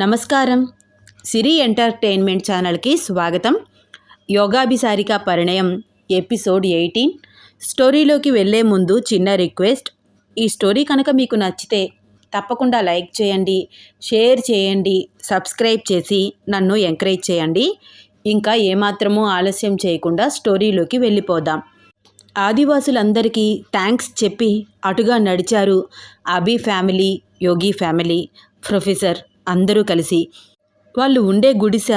నమస్కారం. సిరి ఎంటర్టైన్మెంట్ ఛానల్కి స్వాగతం. Yogabhisarika Parinayam episode eighteen. స్టోరీలోకి వెళ్ళే ముందు చిన్న రిక్వెస్ట్. ఈ స్టోరీ కనుక మీకు నచ్చితే తప్పకుండా లైక్ చేయండి షేర్ చేయండి సబ్స్క్రైబ్ చేసి నన్ను ఎంకరేజ్ చేయండి. ఇంకా ఏమాత్రమూ ఆలస్యం చేయకుండా స్టోరీలోకి వెళ్ళిపోదాం. ఆదివాసులందరికీ థ్యాంక్స్ చెప్పి అటుగా నడిచారు Abhi family Yogi family. Professor అందరూ కలిసి. వాళ్ళు ఉండే గుడిసె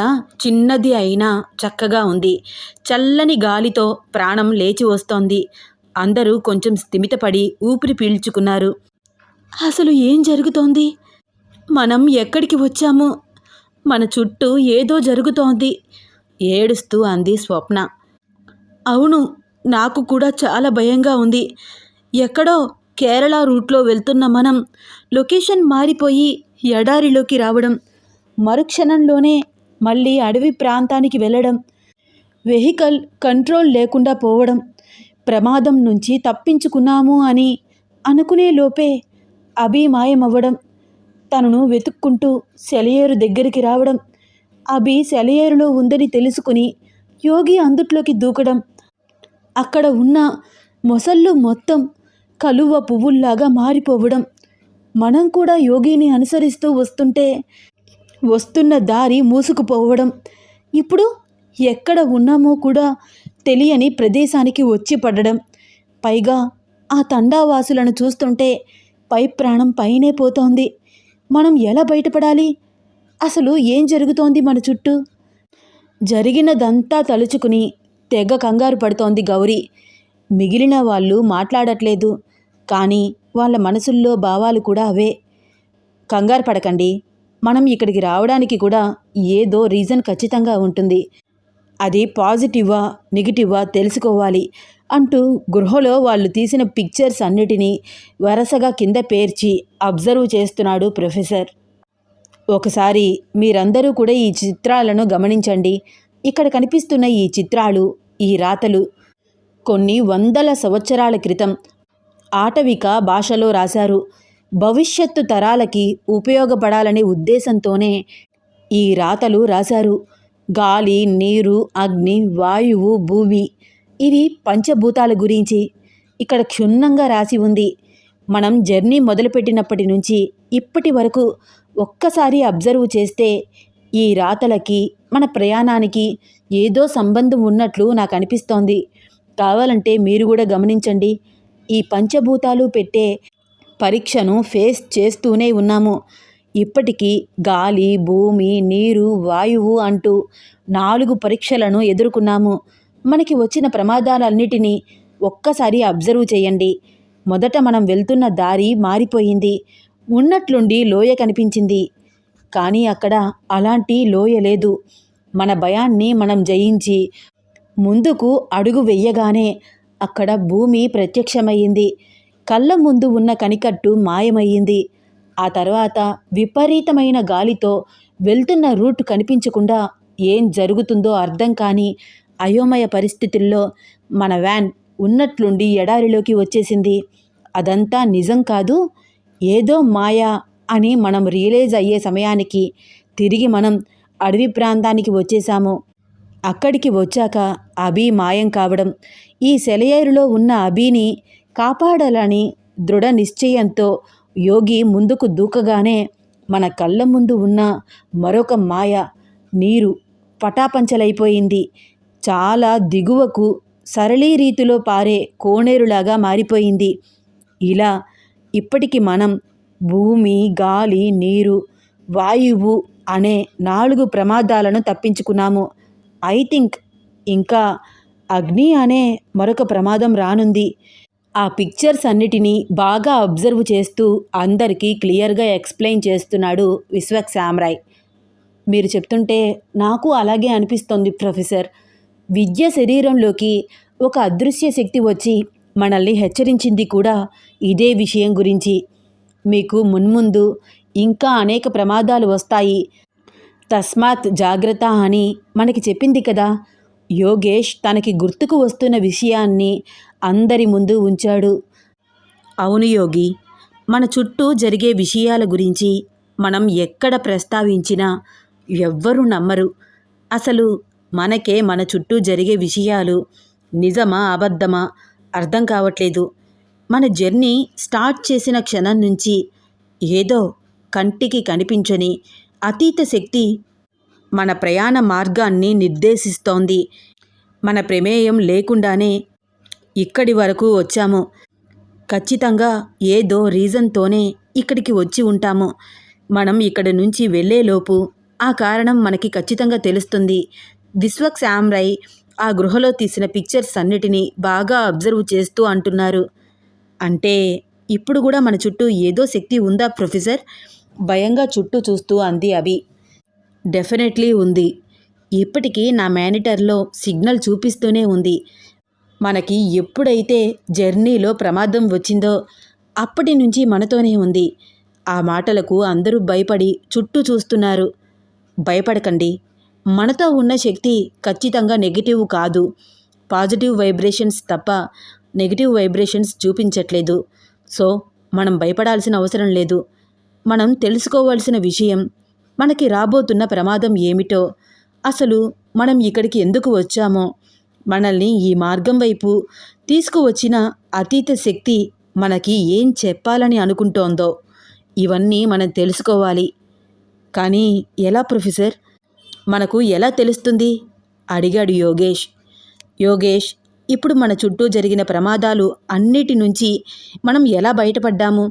చిన్నది అయినా చక్కగా ఉంది. చల్లని గాలితో ప్రాణం లేచి వస్తోంది. అందరూ కొంచెం స్థిమితపడి ఊపిరి పీల్చుకున్నారు. అసలు ఏం జరుగుతోంది? మనం ఎక్కడికి వచ్చాము? మన చుట్టూ ఏదో జరుగుతోంది. ఏడుస్తూ అంది స్వప్న. అవును నాకు కూడా చాలా భయంగా ఉంది. ఎక్కడో కేరళ రూట్లో వెళ్తున్న మనం. లొకేషన్ మారిపోయి ఎడారిలోకి రావడం మరుక్షణంలోనే మళ్ళీ అడవి ప్రాంతానికి వెళ్ళడం వెహికల్ కంట్రోల్ లేకుండా పోవడం ప్రమాదం నుంచి తప్పించుకున్నాము అని అనుకునే లోపే అభిమాయమవ్వడం తనను వెతుక్కుంటూ సెలయేరు దగ్గరికి రావడం అభి సెలయేరులో ఉందని తెలుసుకుని యోగి అందుట్లోకి దూకడం అక్కడ ఉన్న మొసళ్ళు మొత్తం కలువ పువ్వుల్లాగా మారిపోవడం మనం కూడా యోగిని అనుసరిస్తూ వస్తుంటే వస్తున్న దారి మూసుకుపోవడం. ఇప్పుడు ఎక్కడ ఉన్నామో కూడా తెలియని ప్రదేశానికి వచ్చి పడడం. పైగా ఆ తండావాసులను చూస్తుంటే పై ప్రాణం పైనే పోతోంది. మనం ఎలా బయటపడాలి? అసలు ఏం జరుగుతోంది మన చుట్టూ? జరిగినదంతా తలుచుకుని తెగ కంగారు పడుతోంది గౌరీ. మిగిలిన వాళ్ళు మాట్లాడట్లేదు. కానీ వాళ్ళ మనసుల్లో భావాలు కూడా అవే. కంగారు పడకండి. మనం ఇక్కడికి రావడానికి కూడా ఏదో రీజన్ ఖచ్చితంగా ఉంటుంది. అది పాజిటివా నెగిటివా తెలుసుకోవాలి అంటూ గృహలో వాళ్ళు తీసిన పిక్చర్స్ అన్నిటినీ వరసగా కింద పేర్చి అబ్జర్వ్ చేస్తున్నాడు ప్రొఫెసర్. ఒకసారి మీరందరూ కూడా ఈ చిత్రాలను గమనించండి. ఇక్కడ కనిపిస్తున్న ఈ చిత్రాలు ఈ రాతలు కొన్ని వందల సంవత్సరాల క్రితం ఆటవిక భాషలో రాశారు. భవిష్యత్తు తరాలకి ఉపయోగపడాలనే ఉద్దేశంతోనే ఈ రాతలు రాశారు. గాలి నీరు అగ్ని వాయువు భూమి ఇవి పంచభూతాల గురించి ఇక్కడ క్షుణ్ణంగా రాసి ఉంది. మనం జర్నీ మొదలుపెట్టినప్పటి నుంచి ఇప్పటి వరకు ఒక్కసారి అబ్జర్వ్ చేస్తే ఈ రాతలకి మన ప్రయాణానికి ఏదో సంబంధం ఉన్నట్లు నాకు అనిపిస్తోంది. కావాలంటే మీరు కూడా గమనించండి. ఈ పంచభూతాలు పెట్టే పరీక్షను ఫేస్ చేస్తూనే ఉన్నాము. ఇప్పటికీ గాలి భూమి నీరు వాయువు అంటూ నాలుగు పరీక్షలను ఎదుర్కొన్నాము. మనకి వచ్చిన ప్రమాదాలన్నిటినీ ఒక్కసారి అబ్జర్వ్ చేయండి. మొదట మనం వెళ్తున్న దారి మారిపోయింది. ఉన్నట్లుండి లోయ కనిపించింది. కానీ అక్కడ అలాంటి లోయ లేదు. మన భయాన్ని మనం జయించి ముందుకు అడుగు వెయ్యగానే అక్కడ భూమి ప్రత్యక్షమయ్యింది. కళ్ళ ముందు ఉన్న కనికట్టు మాయమయ్యింది. ఆ తర్వాత విపరీతమైన గాలితో వెళ్తున్న రూట్ కనిపించకుండా ఏం జరుగుతుందో అర్థం కాని అయోమయ పరిస్థితుల్లో మన వ్యాన్ ఉన్నట్లుండి ఎడారిలోకి వచ్చేసింది. అదంతా నిజం కాదు ఏదో మాయా అని మనం రియలైజ్ అయ్యే సమయానికి తిరిగి మనం అడవి ప్రాంతానికి వచ్చేసాము. అక్కడికి వచ్చాక అభి మాయం కావడం ఈ సెలయేరులో ఉన్న అభిని కాపాడాలని దృఢ నిశ్చయంతో యోగి ముందుకు దూకగానే మన కళ్ళ ముందు ఉన్న మరొక మాయ నీరు పటాపంచలైపోయింది. చాలా దిగువకు సరళీ రీతిలో పారే కోనేరులాగా మారిపోయింది. ఇలా ఇప్పటికి మనం భూమి గాలి నీరు వాయువు అనే నాలుగు ప్రమాదాలను తప్పించుకున్నాము. ఐ థింక్ ఇంకా అగ్ని అనే మరొక ప్రమాదం రానుంది. ఆ పిక్చర్స్ అన్నిటినీ బాగా అబ్జర్వ్ చేస్తూ అందరికీ క్లియర్గా ఎక్స్ప్లెయిన్ చేస్తున్నాడు విశ్వక్ శామ్రాయ్ మీరు చెప్తుంటే నాకు అలాగే అనిపిస్తోంది ప్రొఫెసర్. విద్య శరీరంలోకి ఒక అదృశ్య శక్తి వచ్చి మనల్ని హెచ్చరించింది కూడా ఇదే విషయం గురించి. మీకు మున్ముందు ఇంకా అనేక ప్రమాదాలు వస్తాయి. తస్మాత్ జాగ్రత్త అని మనకి చెప్పింది కదా యోగేష్ తనకి గుర్తుకు వస్తున్న విషయాన్ని అందరి ముందు ఉంచాడు. అవును యోగి మన చుట్టూ జరిగే విషయాల గురించి మనం ఎక్కడ ప్రస్తావించినా ఎవ్వరూ నమ్మరు. అసలు మనకే మన చుట్టూ జరిగే విషయాలు నిజమా అబద్ధమా అర్థం కావట్లేదు. మన జర్నీ స్టార్ట్ చేసిన క్షణం నుంచి ఏదో కంటికి కనిపించని అతీత శక్తి మన ప్రయాణ మార్గాన్ని నిర్దేశిస్తోంది. మన ప్రమేయం లేకుండానే ఇక్కడి వరకు వచ్చాము. ఖచ్చితంగా ఏదో రీజన్తోనే ఇక్కడికి వచ్చి ఉంటాము. మనం ఇక్కడి నుంచి వెళ్ళేలోపు ఆ కారణం మనకి ఖచ్చితంగా తెలుస్తుంది. విశ్వక్ శామ్రై ఆ గృహలో తీసిన పిక్చర్స్ అన్నిటినీ బాగా అబ్జర్వ్ చేస్తూ అంటున్నారు. అంటే ఇప్పుడు కూడా మన చుట్టూ ఏదో శక్తి ఉందా ప్రొఫెసర్? భయంగా చుట్టూ చూస్తూ అంది అభి. డెఫినెట్లీ ఉంది. ఇప్పటికీ నా మేనిటర్లో సిగ్నల్ చూపిస్తూనే ఉంది. మనకి ఎప్పుడైతే జర్నీలో ప్రమాదం వచ్చిందో అప్పటి నుంచి మనతోనే ఉంది. ఆ మాటలకు అందరూ భయపడి చుట్టూ చూస్తున్నారు. భయపడకండి. మనతో ఉన్న శక్తి ఖచ్చితంగా నెగిటివ్ కాదు. పాజిటివ్ వైబ్రేషన్స్ తప్ప నెగిటివ్ వైబ్రేషన్స్ చూపించట్లేదు. సో మనం భయపడాల్సిన అవసరం లేదు. మనం తెలుసుకోవాల్సిన విషయం మనకి రాబోతున్న ప్రమాదం ఏమిటో అసలు మనం ఇక్కడికి ఎందుకు వచ్చామో మనల్ని ఈ మార్గం వైపు తీసుకువచ్చిన అతీత శక్తి మనకి ఏం చెప్పాలని అనుకుంటోందో ఇవన్నీ మనం తెలుసుకోవాలి. కానీ ఎలా ప్రొఫెసర్? మనకు ఎలా తెలుస్తుంది? అడిగాడు యోగేష్. యోగేష్ ఇప్పుడు మన చుట్టూ జరిగిన ప్రమాదాలు అన్నిటి నుంచి మనం ఎలా బయటపడ్డాము?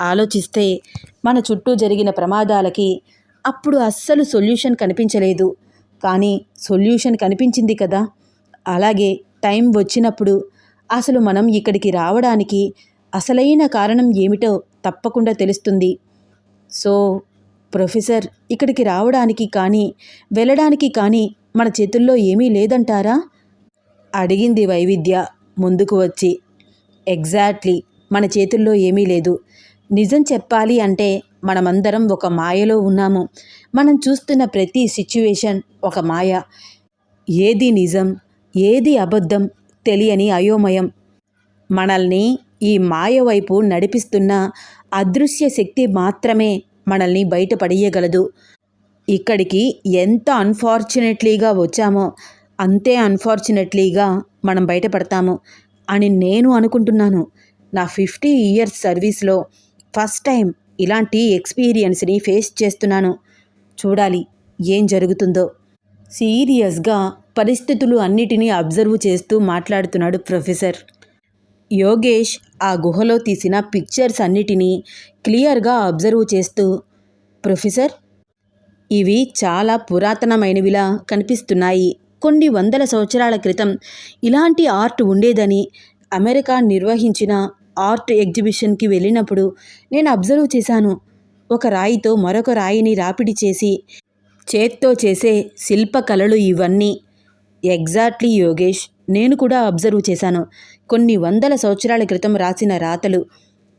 ఆలోచిస్తే మన చుట్టూ జరిగిన ప్రమాదాలకి అప్పుడు అస్సలు సొల్యూషన్ కనిపించలేదు. కానీ సొల్యూషన్ కనిపించింది కదా. అలాగే టైం వచ్చినప్పుడు అసలు మనం ఇక్కడికి రావడానికి అసలైన కారణం ఏమిటో తప్పకుండా తెలుస్తుంది. సో ప్రొఫెసర్ ఇక్కడికి రావడానికి కానీ వెళ్ళడానికి కానీ మన చేతుల్లో ఏమీ లేదంటారా? అడిగింది వైవిధ్య ముందుకు వచ్చి. ఎగ్జాక్ట్లీ మన చేతుల్లో ఏమీ లేదు. నిజం చెప్పాలి అంటే మనమందరం ఒక మాయలో ఉన్నాము. మనం చూస్తున్న ప్రతి సిచ్యువేషన్ ఒక మాయ. ఏది నిజం ఏది అబద్ధం తెలియని అయోమయం. మనల్ని ఈ మాయ వైపు నడిపిస్తున్న అదృశ్య శక్తి మాత్రమే మనల్ని బయటపడేయగలదు. ఇక్కడికి ఎంత అన్ఫార్చునేట్లీగా వచ్చామో అంతే అన్ఫార్చునేట్లీగా మనం బయటపడతాము అని నేను అనుకుంటున్నాను. నా ఫిఫ్టీ ఇయర్స్ సర్వీస్లో ఫస్ట్ టైం ఇలాంటి ఎక్స్పీరియన్స్ని ఫేస్ చేస్తున్నాను. చూడాలి ఏం జరుగుతుందో. సీరియస్గా పరిస్థితులు అన్నిటినీ అబ్జర్వ్ చేస్తూ మాట్లాడుతున్నాడు ప్రొఫెసర్. యోగేష్ ఆ గుహలో తీసిన పిక్చర్స్ అన్నిటినీ క్లియర్గా అబ్జర్వ్ చేస్తూ ప్రొఫెసర్ ఇవి చాలా పురాతనమైనవిలా కనిపిస్తున్నాయి. కొన్ని వందల సంవత్సరాల క్రితం ఇలాంటి ఆర్ట్ ఉండేదని అమెరికా నిర్వహించిన ఆర్ట్ ఎగ్జిబిషన్కి వెళ్ళినప్పుడు నేను అబ్జర్వ్ చేశాను. ఒక రాయితో మరొక రాయిని రాపిడి చేసి చేత్తో చేసే శిల్పకళలు ఇవన్నీ. ఎగ్జాక్ట్లీ యోగేష్ నేను కూడా అబ్జర్వ్ చేశాను. కొన్ని వందల సంవత్సరాల క్రితం రాసిన రాతలు.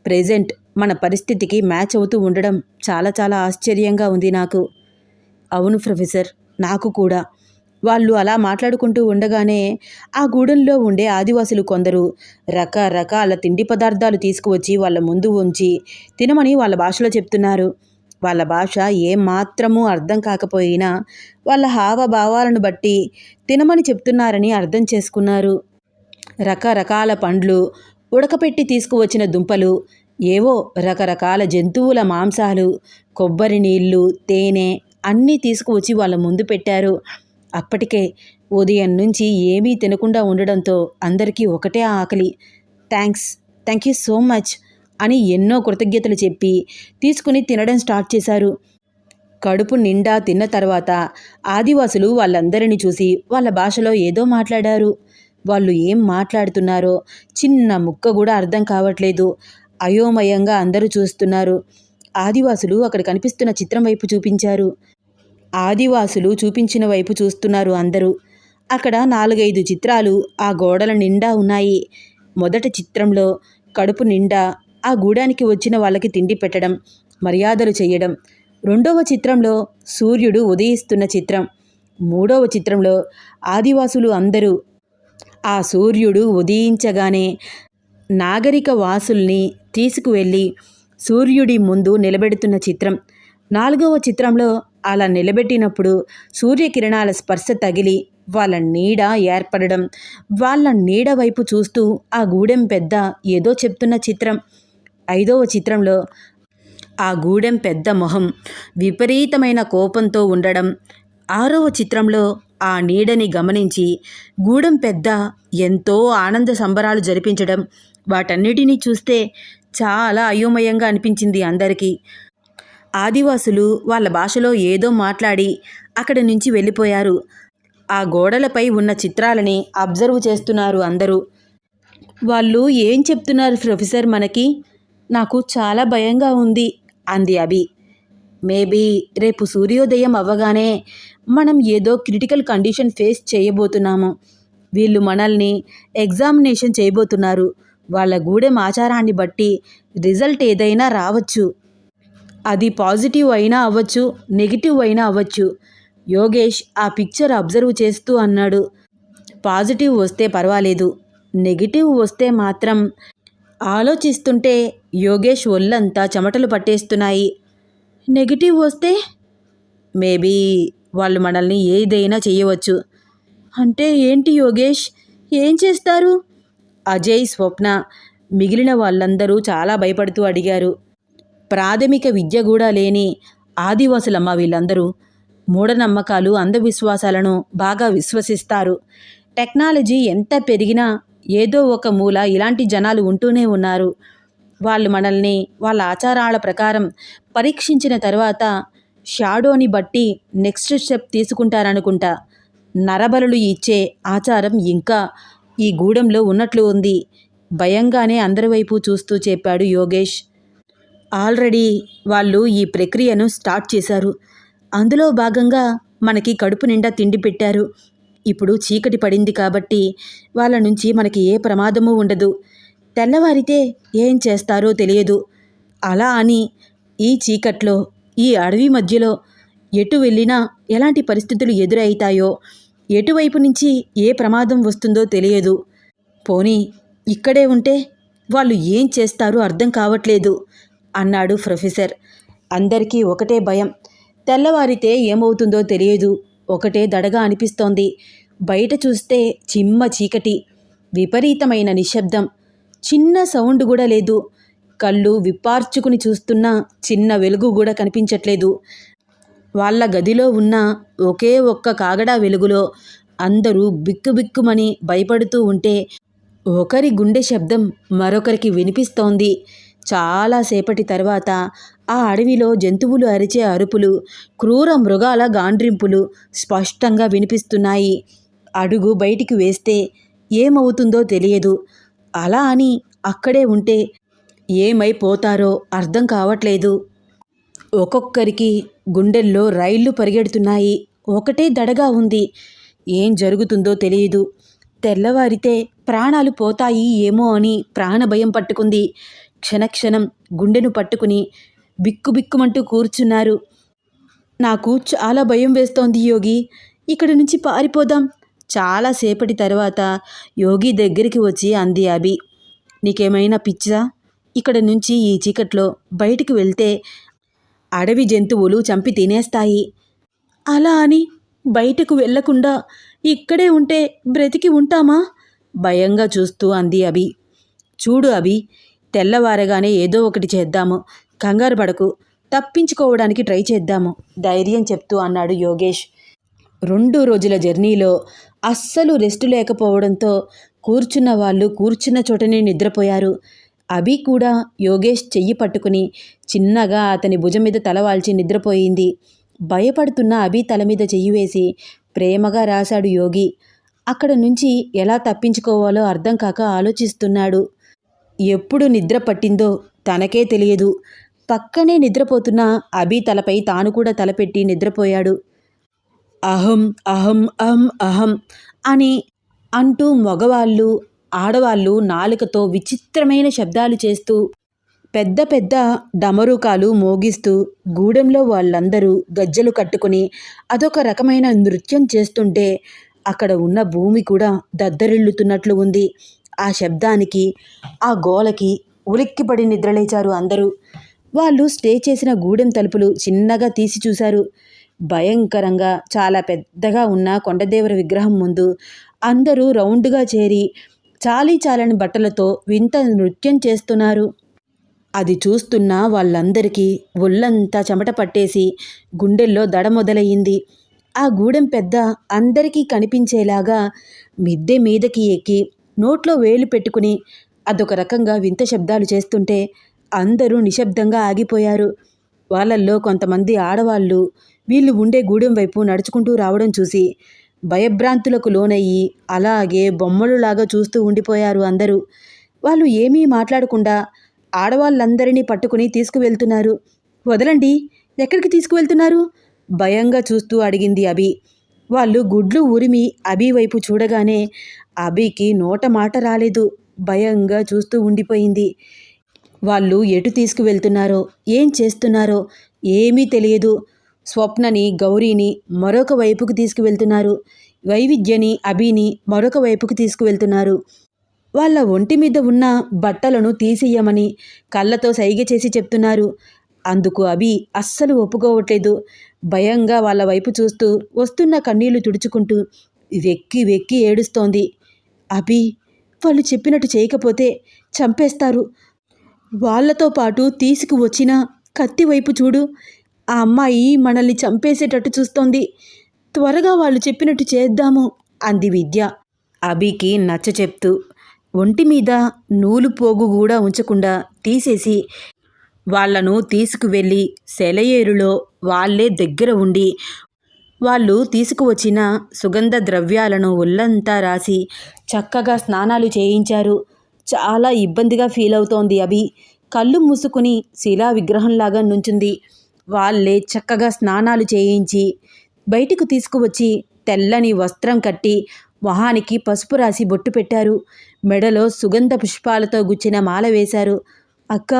ప్రెజెంట్ మన పరిస్థితికి మ్యాచ్ అవుతూ ఉండడం చాలా చాలా ఆశ్చర్యంగా ఉంది నాకు. అవును ప్రొఫెసర్ నాకు కూడా. వాళ్ళు అలా మాట్లాడుకుంటూ ఉండగానే ఆ గూడెంలో ఉండే ఆదివాసులు కొందరు రకరకాల తిండి పదార్థాలు తీసుకువచ్చి వాళ్ళ ముందు ఉంచి తినమని వాళ్ళ భాషలో చెప్తున్నారు. వాళ్ళ భాష ఏమాత్రమూ అర్థం కాకపోయినా వాళ్ళ హావభావాలను బట్టి తినమని చెప్తున్నారని అర్థం చేసుకున్నారు. రకరకాల పండ్లు ఉడకపెట్టి తీసుకువచ్చిన దుంపలు ఏవో రకరకాల జంతువుల మాంసాలు కొబ్బరి నీళ్ళు తేనె అన్నీ తీసుకువచ్చి వాళ్ళ ముందు పెట్టారు. అప్పటికే ఉదయం నుంచి ఏమీ తినకుండా ఉండడంతో అందరికీ ఒకటే ఆకలి. Thanks thank you so much అని ఎన్నో కృతజ్ఞతలు చెప్పి తీసుకుని తినడం స్టార్ట్ చేశారు. కడుపు నిండా తిన్న తర్వాత ఆదివాసులు వాళ్ళందరినీ చూసి వాళ్ళ భాషలో ఏదో మాట్లాడారు. వాళ్ళు ఏం మాట్లాడుతున్నారో చిన్న ముక్క కూడా అర్థం కావట్లేదు. అయోమయంగా అందరూ చూస్తున్నారు. ఆదివాసులు అక్కడ కనిపిస్తున్న చిత్రం వైపు చూపించారు. ఆదివాసులు చూపించిన వైపు చూస్తున్నారు అందరూ. అక్కడ నాలుగైదు చిత్రాలు ఆ గోడల నిండా ఉన్నాయి. మొదటి చిత్రంలో కడుపు నిండా ఆ గూడానికి వచ్చిన వాళ్ళకి తిండి పెట్టడం మర్యాదలు చేయడం రెండవ చిత్రంలో సూర్యుడు ఉదయిస్తున్న చిత్రం. మూడవ చిత్రంలో ఆదివాసులు అందరూ ఆ సూర్యుడు ఉదయించగానే నాగరిక వాసుల్ని తీసుకువెళ్ళి సూర్యుడి ముందు నిలబెడుతున్న చిత్రం. నాలుగవ చిత్రంలో అలా నిలబెట్టినప్పుడు సూర్యకిరణాల స్పర్శ తగిలి వాళ్ళ నీడ ఏర్పడడం వాళ్ళ నీడ వైపు చూస్తూ ఆ గూడెం పెద్ద ఏదో చెప్తున్న చిత్రం. ఐదవ చిత్రంలో ఆ గూడెం పెద్ద మొహం విపరీతమైన కోపంతో ఉండడం. ఆరవ చిత్రంలో ఆ నీడని గమనించి గూడెం పెద్ద ఎంతో ఆనంద సంబరాలు జరిపించడం. వాటన్నిటినీ చూస్తే చాలా అయోమయంగా అనిపించింది అందరికీ. ఆదివాసులు వాళ్ళ భాషలో ఏదో మాట్లాడి అక్కడి నుంచి వెళ్ళిపోయారు. ఆ గోడలపై ఉన్న చిత్రాలని అబ్జర్వ్ చేస్తున్నారు అందరూ. వాళ్ళు ఏం చెప్తున్నారు ప్రొఫెసర్ మనకి? నాకు చాలా భయంగా ఉంది అంది అభి. మేబీ రేపు సూర్యోదయం అవ్వగానే మనం ఏదో క్రిటికల్ కండిషన్ ఫేస్ చేయబోతున్నాము. వీళ్ళు మనల్ని ఎగ్జామినేషన్ చేయబోతున్నారు. వాళ్ళ గూడెం ఆచారాన్ని బట్టి రిజల్ట్ ఏదైనా రావచ్చు. అది పాజిటివ్ అయినా అవ్వచ్చు నెగిటివ్ అయినా అవ్వచ్చు. యోగేష్ ఆ పిక్చర్ అబ్జర్వ్ చేస్తూ అన్నాడు. పాజిటివ్ వస్తే పర్వాలేదు నెగిటివ్ వస్తే మాత్రం. ఆలోచిస్తుంటే యోగేష్ ఒళ్ళంతా చెమటలు పట్టేస్తున్నాయి. నెగిటివ్ వస్తే? మేబీ వాళ్ళు మనల్ని ఏదైనా చేయవచ్చు అంటే ఏంటి యోగేష్? ఏం చేస్తారు? అజయ్ స్వప్న మిగిలిన వాళ్ళందరూ చాలా భయపడుతూ అడిగారు. ప్రాథమిక విద్య కూడా లేని ఆదివాసులమ్మ వీళ్ళందరూ మూఢనమ్మకాలు అంధవిశ్వాసాలను బాగా విశ్వసిస్తారు. టెక్నాలజీ ఎంత పెరిగినా ఏదో ఒక మూల ఇలాంటి జనాలు ఉంటూనే ఉన్నారు. వాళ్ళు మనల్ని వాళ్ళ ఆచారాల ప్రకారం పరీక్షించిన తర్వాత షాడోని బట్టి నెక్స్ట్ స్టెప్ తీసుకుంటారనుకుంటా. నరబలులు ఇచ్చే ఆచారం ఇంకా ఈ గూడెంలో ఉన్నట్లు ఉంది. భయంగానే అందరి వైపు చూస్తూ చెప్పాడు యోగేష్. ఆల్రెడీ వాళ్ళు ఈ ప్రక్రియను స్టార్ట్ చేశారు. అందులో భాగంగా మనకి కడుపు నిండా తిండి పెట్టారు. ఇప్పుడు చీకటి పడింది కాబట్టి వాళ్ళ నుంచి మనకి ఏ ప్రమాదము ఉండదు. తెల్లవారితే ఏం చేస్తారో తెలియదు. అలా అని ఈ చీకట్లో ఈ అడవి మధ్యలో ఎటు వెళ్ళినా ఎలాంటి పరిస్థితులు ఎదురవుతాయో ఎటువైపు నుంచి ఏ ప్రమాదం వస్తుందో తెలియదు. పోనీ ఇక్కడే ఉంటే వాళ్ళు ఏం చేస్తారో అర్థం కావట్లేదు. అన్నాడు ప్రొఫెసర్. అందరికీ ఒకటే భయం. తెల్లవారితే ఏమవుతుందో తెలియదు. ఒకటే దడగా అనిపిస్తోంది. బయట చూస్తే చిమ్మ చీకటి విపరీతమైన నిశ్శబ్దం. చిన్న సౌండ్ కూడా లేదు. కళ్ళు విప్పార్చుకుని చూస్తున్నా చిన్న వెలుగు కూడా కనిపించట్లేదు. వాళ్ళ గదిలో ఉన్న ఒకే ఒక్క కాగడా వెలుగులో అందరూ బిక్కుబిక్కుమని భయపడుతూ ఉంటే ఒకరి గుండె శబ్దం మరొకరికి వినిపిస్తోంది. చాలాసేపటి తర్వాత ఆ అడవిలో జంతువులు అరిచే అరుపులు క్రూర మృగాల గాండ్రింపులు స్పష్టంగా వినిపిస్తున్నాయి. అడుగు బయటికి వేస్తే ఏమవుతుందో తెలియదు. అలా అని అక్కడే ఉంటే ఏమైపోతారో అర్థం కావట్లేదు. ఒక్కొక్కరికి గుండెల్లో రైళ్ళు పరిగెడుతున్నాయి. ఒకటే దడగా ఉంది. ఏం జరుగుతుందో తెలియదు. తెల్లవారితే ప్రాణాలు పోతాయి ఏమో అని ప్రాణభయం పట్టుకుంది. క్షణక్షణం గుండెను పట్టుకుని బిక్కుబిక్కుమంటూ కూర్చున్నారు. నాకు చాలా భయం వేస్తోంది యోగి. ఇక్కడి నుంచి పారిపోదాం. చాలాసేపటి తర్వాత యోగి దగ్గరికి వచ్చి అంది అభి. నీకేమైనా పిచ్చా? ఇక్కడ నుంచి ఈ చీకట్లో బయటికి వెళ్తే అడవి జంతువులు చంపి తినేస్తాయి. అలా అని బయటకు వెళ్ళకుండా ఇక్కడే ఉంటే బ్రతికి ఉంటామా? భయంగా చూస్తూ అంది అభి. చూడు అభి తెల్లవారగానే ఏదో ఒకటి చేద్దాము. కంగారు పడకు. తప్పించుకోవడానికి ట్రై చేద్దాము. ధైర్యం చెప్తూ అన్నాడు యోగేష్. రెండు రోజుల జర్నీలో అస్సలు రెస్ట్ లేకపోవడంతో కూర్చున్న వాళ్ళు కూర్చున్న చోటనే నిద్రపోయారు. అభి కూడా యోగేష్ చెయ్యి పట్టుకుని చిన్నగా అతని భుజం మీద తలవాల్చి నిద్రపోయింది. భయపడుతున్న అభి తల మీద చెయ్యి వేసి ప్రేమగా రాశాడు యోగి. అక్కడ నుంచి ఎలా తప్పించుకోవాలో అర్థం కాక ఆలోచిస్తున్నాడు. ఎప్పుడు నిద్ర పట్టిందో తనకే తెలియదు. పక్కనే నిద్రపోతున్న అభి తలపై తాను కూడా తలపెట్టి నిద్రపోయాడు. అహం అహం అహం అహం అని అంటూ మగవాళ్ళు ఆడవాళ్ళు నాలుకతో విచిత్రమైన శబ్దాలు చేస్తూ పెద్ద పెద్ద డమరుకాలు మోగిస్తూ గూడెంలో వాళ్ళందరూ గజ్జలు కట్టుకుని అదొక రకమైన నృత్యం చేస్తుంటే అక్కడ ఉన్న భూమి కూడా దద్దరిల్లుతున్నట్లు ఉంది. ఆ శబ్దానికి ఆ గోలకి ఉలిక్కిపడి నిద్రలేచారు అందరూ. వాళ్ళు స్టే చేసిన గూడెం తలుపులు చిన్నగా తీసి చూశారు. భయంకరంగా చాలా పెద్దగా ఉన్న కొండదేవర విగ్రహం ముందు అందరూ రౌండ్గా చేరి చాలీ చాలని బట్టలతో వింత నృత్యం చేస్తున్నారు. అది చూస్తున్న వాళ్ళందరికీ ఒళ్ళంతా చెమట పట్టేసి గుండెల్లో దడ మొదలయ్యింది. ఆ గూడెం పెద్ద అందరికీ కనిపించేలాగా మిద్దె మీదకి ఎక్కి నోట్లో వేలు పెట్టుకుని అదొక రకంగా వింత శబ్దాలు చేస్తుంటే అందరూ నిశ్శబ్దంగా ఆగిపోయారు. వాళ్ళల్లో కొంతమంది ఆడవాళ్ళు వీళ్ళు ఉండే గూడెం వైపు నడుచుకుంటూ రావడం చూసి భయభ్రాంతులకు లోనయ్యి అలాగే బొమ్మలులాగా చూస్తూ ఉండిపోయారు అందరూ. వాళ్ళు ఏమీ మాట్లాడకుండా ఆడవాళ్ళందరినీ పట్టుకుని తీసుకువెళ్తున్నారు. వదలండి ఎక్కడికి తీసుకువెళ్తున్నారు? భయంగా చూస్తూ అడిగింది అభి. వాళ్ళు గుడ్లు ఉరిమి అభి వైపు చూడగానే అభికి నోట మాట రాలేదు. భయంగా చూస్తూ ఉండిపోయింది. వాళ్ళు ఎటు తీసుకువెళ్తున్నారో ఏం చేస్తున్నారో ఏమీ తెలియదు. స్వప్నని గౌరీని మరొక వైపుకు తీసుకువెళ్తున్నారు. వైవిధ్యని అభిని మరొక వైపుకు తీసుకువెళ్తున్నారు. వాళ్ళ ఒంటి మీద ఉన్న బట్టలను తీసేయమని కళ్ళతో సైగ చేసి చెప్తున్నారు. అందుకు అభి అస్సలు ఒప్పుకోవట్లేదు. భయంగా వాళ్ళ వైపు చూస్తూ వస్తున్న కన్నీళ్ళు తుడుచుకుంటూ వెక్కి వెక్కి ఏడుస్తోంది. అభి వాళ్ళు చెప్పినట్టు చేయకపోతే చంపేస్తారు. వాళ్ళతో పాటు తీసుకువచ్చిన కత్తి వైపు చూడు. ఆ అమ్మాయి మనల్ని చంపేసేటట్టు చూస్తోంది. త్వరగా వాళ్ళు చెప్పినట్టు చేద్దాము అంది విద్య. అభికి నచ్చ చెప్తూ ఒంటి మీద నూలు పోగు కూడా ఉంచకుండా తీసేసి వాళ్ళను తీసుకువెళ్ళి సెలయేరులో వాళ్ళే దగ్గర ఉండి వాళ్ళు తీసుకువచ్చిన సుగంధ ద్రవ్యాలను ఒళ్ళంతా రాసి చక్కగా స్నానాలు చేయించారు. చాలా ఇబ్బందిగా ఫీల్ అవుతోంది అభి. కళ్ళు మూసుకుని శిలా విగ్రహంలాగా నుంచుంది. వాళ్ళే చక్కగా స్నానాలు చేయించి బయటకు తీసుకువచ్చి తెల్లని వస్త్రం కట్టి మొహానికి పసుపు రాసి బొట్టు పెట్టారు. మెడలో సుగంధ పుష్పాలతో గుచ్చిన మాల వేశారు. అక్క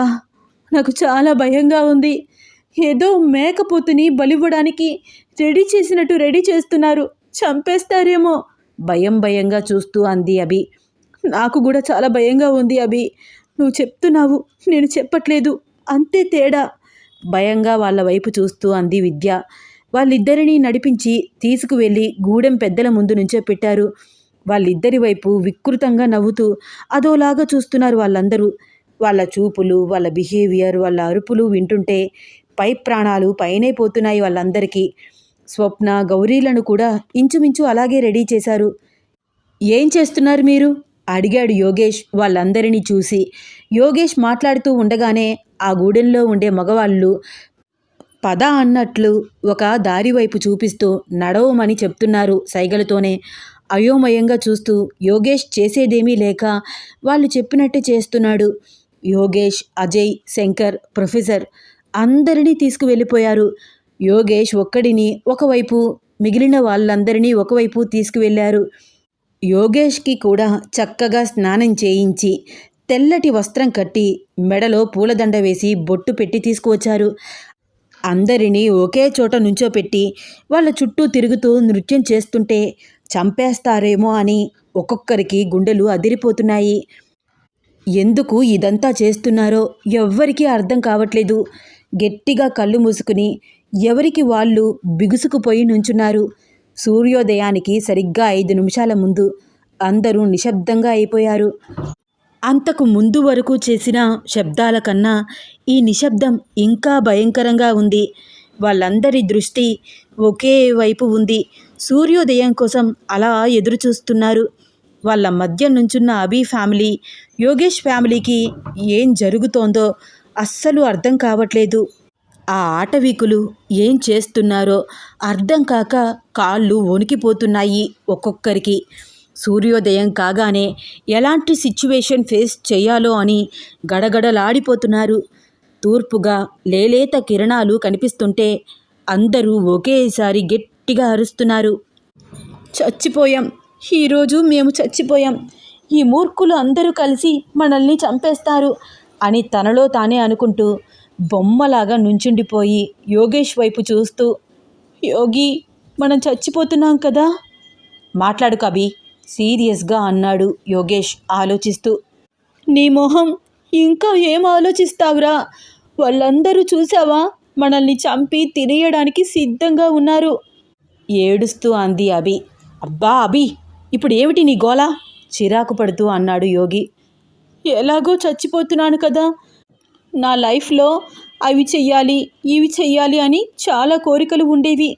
నాకు చాలా భయంగా ఉంది. ఏదో మేకపోతుని బలివ్వడానికి రెడీ చేసినట్టు రెడీ చేస్తున్నారు. చంపేస్తారేమో. భయం భయంగా చూస్తూ అంది అభి. నాకు కూడా చాలా భయంగా ఉంది అభి. నువ్వు చెప్తున్నావు నేను చెప్పట్లేదు. అంతే తేడా. భయంగా వాళ్ళ వైపు చూస్తూ అంది విద్య. వాళ్ళిద్దరినీ నడిపించి తీసుకువెళ్ళి గూడెం పెద్దల ముందు నుంచో పెట్టారు. వాళ్ళిద్దరి వైపు వికృతంగా నవ్వుతూ అదోలాగా చూస్తున్నారు వాళ్ళందరూ. వాళ్ళ చూపులు వాళ్ళ బిహేవియర్ వాళ్ళ అరుపులు వింటుంటే పై ప్రాణాలు పైనే పోతున్నాయి వాళ్ళందరికీ. స్వప్న గౌరీలను కూడా ఇంచుమించు అలాగే రెడీ చేశారు. ఏం చేస్తున్నారు మీరు? అడిగాడు యోగేష్ వాళ్ళందరినీ చూసి. యోగేష్ మాట్లాడుతూ ఉండగానే ఆ గూడెంలో ఉండే మగవాళ్ళు పద అన్నట్లు ఒక దారి వైపు చూపిస్తూ నడవమని చెప్తున్నారు సైగలతోనే. అయోమయంగా చూస్తూ యోగేష్ చేసేదేమీ లేక వాళ్ళు చెప్పినట్టే చేస్తున్నాడు. యోగేష్ అజయ్ శంకర్ ప్రొఫెసర్ అందరినీ తీసుకువెళ్ళిపోయారు. యోగేష్ ఒక్కడిని ఒకవైపు మిగిలిన వాళ్ళందరినీ ఒకవైపు తీసుకువెళ్ళారు. యోగేష్కి కూడా చక్కగా స్నానం చేయించి తెల్లటి వస్త్రం కట్టి మెడలో పూలదండ వేసి బొట్టు పెట్టి తీసుకువచ్చారు. అందరినీ ఒకే చోట నుంచోపెట్టి వాళ్ళ చుట్టూ తిరుగుతూ నృత్యం చేస్తుంటే చంపేస్తారేమో అని ఒక్కొక్కరికి గుండెలు అదిరిపోతున్నాయి. ఎందుకు ఇదంతా చేస్తున్నారో ఎవ్వరికీ అర్థం కావట్లేదు. గట్టిగా కళ్ళు మూసుకుని ఎవరికి వాళ్ళు బిగుసుకుపోయి నుంచున్నారు? సూర్యోదయానికి సరిగ్గా ఐదు నిమిషాల ముందు అందరూ నిశ్శబ్దంగా అయిపోయారు. అంతకు ముందు వరకు చేసిన శబ్దాల కన్నా ఈ నిశ్శబ్దం ఇంకా భయంకరంగా ఉంది. వాళ్ళందరి దృష్టి ఒకే వైపు ఉంది. సూర్యోదయం కోసం అలా ఎదురు చూస్తున్నారు వాళ్ళ మధ్య నుంచున్న అభి ఫ్యామిలీ యోగేష్ ఫ్యామిలీకి ఏం జరుగుతోందో అస్సలు అర్థం కావట్లేదు. ఆ ఆటవికులు ఏం చేస్తున్నారో అర్థం కాక కాళ్ళు వణికిపోతున్నాయి ఒక్కొక్కరికి. సూర్యోదయం కాగానే ఎలాంటి సిచ్యువేషన్ ఫేస్ చేయాలో అని గడగడలాడిపోతున్నారు. తూర్పుగా లేలేత కిరణాలు కనిపిస్తుంటే అందరూ ఒకేసారి గట్టిగా అరుస్తున్నారు. చచ్చిపోయాం. ఈరోజు మేము చచ్చిపోయాం. ఈ మూర్ఖులు అందరూ కలిసి మనల్ని చంపేస్తారు. అని తనలో తానే అనుకుంటూ బొమ్మలాగా నుంచుండిపోయి యోగేష్ వైపు చూస్తూ యోగి మనం చచ్చిపోతున్నాం కదా? మాట్లాడు కవి సీరియస్గా అన్నాడు యోగేష్ ఆలోచిస్తూ. నీ మొహం ఇంకా ఏం ఆలోచిస్తావురా? వాళ్ళందరూ చూసావా మనల్ని చంపి తినేయడానికి సిద్ధంగా ఉన్నారు. ఏడుస్తూ అంది అభి. అబ్బా అభి ఇప్పుడు ఏమిటి నీ గోలా? చిరాకు పడుతూ అన్నాడు యోగి. ఎలాగో చచ్చిపోతున్నాను కదా. నా లైఫ్లో అవి చెయ్యాలి ఇవి చెయ్యాలి అని చాలా కోరికలు ఉండేవి.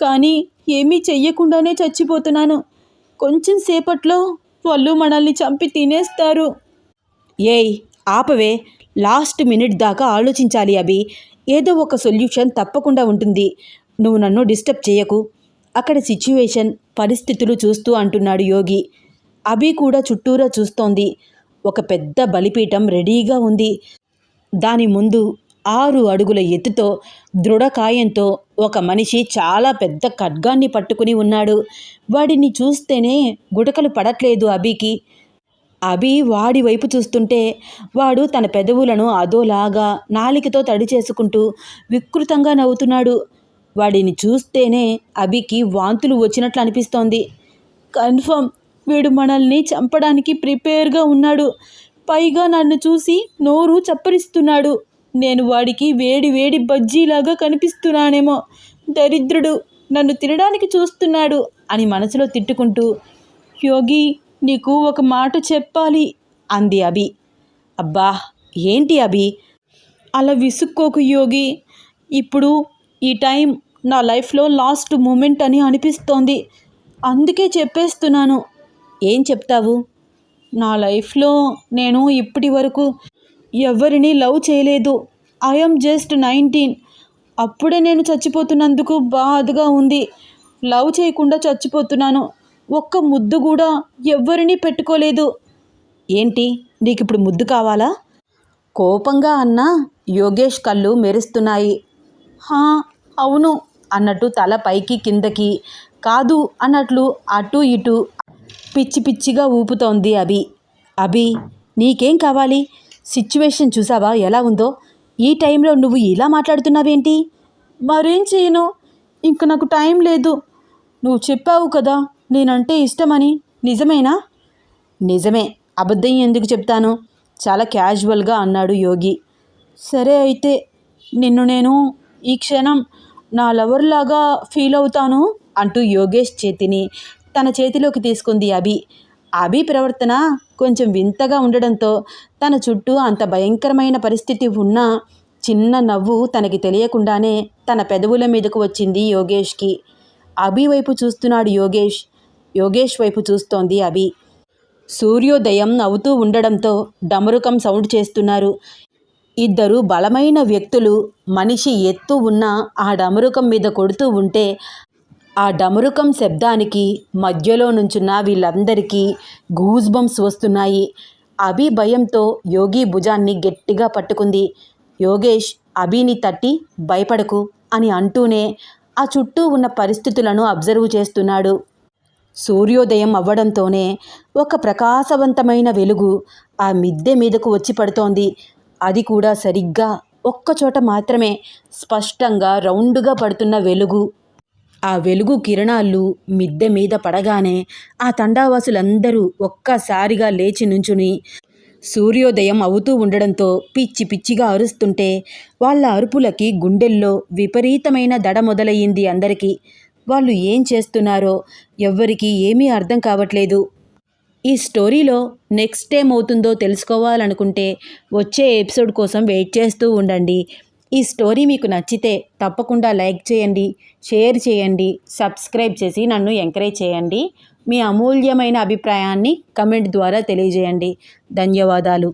కానీ ఏమీ చెయ్యకుండానే చచ్చిపోతున్నాను. కొంచెం సేపట్లో వాళ్ళు మనల్ని చంపి తినేస్తారు. ఏయ్ ఆపవే. లాస్ట్ మినిట్ దాకా ఆలోచించాలి అభి. ఏదో ఒక సొల్యూషన్ తప్పకుండా ఉంటుంది. నువ్వు నన్ను డిస్టర్బ్ చేయకు. అక్కడ సిచ్యువేషన్ పరిస్థితులు చూస్తూ అంటున్నాడు యోగి. అభి కూడా చుట్టూరా చూస్తోంది. ఒక పెద్ద బలిపీఠం రెడీగా ఉంది. దాని ముందు ఆరు అడుగుల ఎత్తుతో దృఢకాయంతో ఒక మనిషి చాలా పెద్ద ఖడ్గాన్ని పట్టుకుని ఉన్నాడు. వాడిని చూస్తేనే గుటకలు పడట్లేదు అభికి అభి వాడి వైపు చూస్తుంటే వాడు తన పెదవులను అదోలాగా నాలికతో తడి చేసుకుంటూ వికృతంగా నవ్వుతున్నాడు. వాడిని చూస్తేనే అభికి వాంతులు వచ్చినట్లు అనిపిస్తోంది. కన్ఫర్మ్! వీడు మనల్ని చంపడానికి ప్రిపేర్గా ఉన్నాడు. పైగా నన్ను చూసి నోరు చప్పరిస్తున్నాడు. నేను వాడికి వేడి వేడి బజ్జీలాగా కనిపిస్తున్నానేమో. దరిద్రుడు నన్ను తినడానికి చూస్తున్నాడు అని మనసులో తిట్టుకుంటూ యోగి నీకు ఒక మాట చెప్పాలి అంది అభి. అబ్బా ఏంటి అభి? అలా విసుక్కోకు యోగి. ఇప్పుడు ఈ టైం నా లైఫ్లో లాస్ట్ మూమెంట్ అని అనిపిస్తోంది. అందుకే చెప్పేస్తున్నాను. ఏం చెప్తావు? నా లైఫ్లో నేను ఇప్పటి వరకు ఎవరిని లవ్ చేయలేదు. ఐఎమ్ జస్ట్ నైన్టీన్ అప్పుడే నేను చచ్చిపోతున్నందుకు బాధగా ఉంది. లవ్ చేయకుండా చచ్చిపోతున్నాను. ఒక్క ముద్దు కూడా ఎవ్వరిని పెట్టుకోలేదు. ఏంటి? నీకు ఇప్పుడు ముద్దు కావాలా? కోపంగా అన్న యోగేష్ కళ్ళు మెరుస్తున్నాయి. హా అవును అన్నట్టు తల పైకి కిందకి. కాదు అన్నట్లు అటు ఇటు పిచ్చి పిచ్చిగా ఊపుతోంది అభి. అభి నీకేం కావాలి? సిచ్యువేషన్ చూసావా? ఎలా ఉందో? ఈ టైంలో నువ్వు ఇలా మాట్లాడుతున్నావేంటి? మరేం చేయను? ఇంక నాకు టైం లేదు. నువ్వు చెప్పావు కదా నేనంటే ఇష్టమని. నిజమేనా? నిజమే. అబద్ధం ఎందుకు చెప్తాను? చాలా క్యాజువల్గా అన్నాడు యోగి. సరే అయితే నిన్ను నేను ఈ క్షణం నా లవర్లాగా ఫీల్ అవుతాను అంటూ యోగేష్ చేతిని తన చేతిలోకి తీసుకుంది అభి. అభి ప్రవర్తన కొంచెం వింతగా ఉండడంతో తన చుట్టూ అంత భయంకరమైన పరిస్థితి ఉన్నా చిన్న నవ్వు తనకి తెలియకుండానే తన పెదవుల మీదకు వచ్చింది యోగేష్కి. అభి వైపు చూస్తున్నాడు యోగేష్. యోగేష్ వైపు చూస్తోంది అభి. సూర్యోదయం అవుతూ ఉండడంతో డమరుకం సౌండ్ చేస్తున్నారు. ఇద్దరు బలమైన వ్యక్తులు మనిషి ఎత్తు ఉన్న ఆ డమరుకం మీద కొడుతూ ఉంటే ఆ డమరుకం శబ్దానికి మధ్యలో నుంచున్న వీళ్ళందరికీ గూజ్ బంప్స్ వస్తున్నాయి. అభి భయంతో యోగి భుజాన్ని గట్టిగా పట్టుకుంది. యోగేష్ అభిని తట్టి భయపడకు అని అంటూనే ఆ చుట్టూ ఉన్న పరిస్థితులను అబ్జర్వ్ చేస్తున్నాడు. సూర్యోదయం అవ్వడంతోనే ఒక ప్రకాశవంతమైన వెలుగు ఆ మిద్దె మీదకు వచ్చి పడుతోంది. అది కూడా సరిగ్గా ఒక్కచోట మాత్రమే స్పష్టంగా రౌండ్గా పడుతున్న వెలుగు. ఆ వెలుగు కిరణాలు మిద్దె మీద పడగానే ఆ తండావాసులందరూ ఒక్కసారిగా లేచి నుంచుని సూర్యోదయం అవుతూ ఉండడంతో పిచ్చి పిచ్చిగా అరుస్తుంటే వాళ్ళ అరుపులకి గుండెల్లో విపరీతమైన దడ మొదలయ్యింది అందరికీ. వాళ్ళు ఏం చేస్తున్నారో ఎవ్వరికీ ఏమీ అర్థం కావట్లేదు. ఈ స్టోరీలో నెక్స్ట్ ఏమవుతుందో తెలుసుకోవాలనుకుంటే వచ్చే ఎపిసోడ్ కోసం వెయిట్ చేస్తూ ఉండండి. ఈ స్టోరీ మీకు నచ్చితే తప్పకుండా లైక్ చేయండి షేర్ చేయండి సబ్స్క్రైబ్ చేసి నన్ను ఎంకరేజ్ చేయండి. మీ అమూల్యమైన అభిప్రాయాన్ని కమెంట్ ద్వారా తెలియజేయండి. ధన్యవాదాలు.